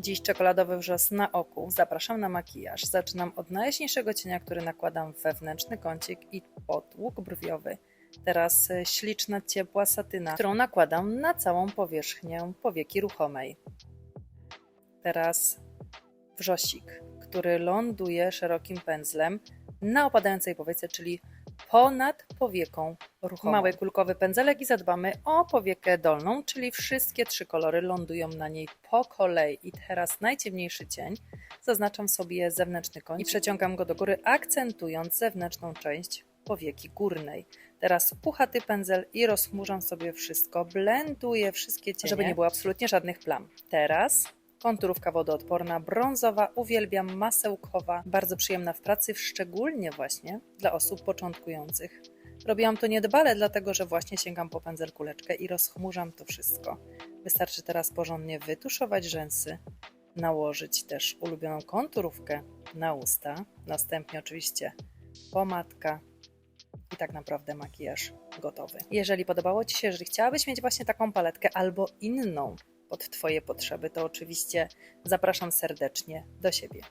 Dziś czekoladowy wrzos na oku. Zapraszam na makijaż. Zaczynam od najjaśniejszego cienia, który nakładam w wewnętrzny kącik i pod łuk brwiowy. Teraz e, śliczna, ciepła satyna, którą nakładam na całą powierzchnię powieki ruchomej. Teraz wrzosik, który ląduje szerokim pędzlem na opadającej powiece, czyli ponad powieką ruchomą. Mały kulkowy pędzelek i zadbamy o powiekę dolną, czyli wszystkie trzy kolory lądują na niej po kolei. I teraz najciemniejszy cień. Zaznaczam sobie zewnętrzny kąt i przeciągam go do góry, akcentując zewnętrzną część powieki górnej. Teraz puchaty pędzel i rozchmurzam sobie wszystko, blenduję wszystkie cienie, żeby nie było absolutnie żadnych plam. Teraz konturówka wodoodporna, brązowa, uwielbiam, masełkowa, bardzo przyjemna w pracy, szczególnie właśnie dla osób początkujących. Robiłam to niedbale, dlatego że właśnie sięgam po pędzel kuleczkę i rozchmurzam to wszystko. Wystarczy teraz porządnie wytuszować rzęsy, nałożyć też ulubioną konturówkę na usta, następnie oczywiście pomadka i tak naprawdę makijaż gotowy. Jeżeli podobało Ci się, jeżeli chciałabyś mieć właśnie taką paletkę albo inną pod Twoje potrzeby, to oczywiście zapraszam serdecznie do siebie.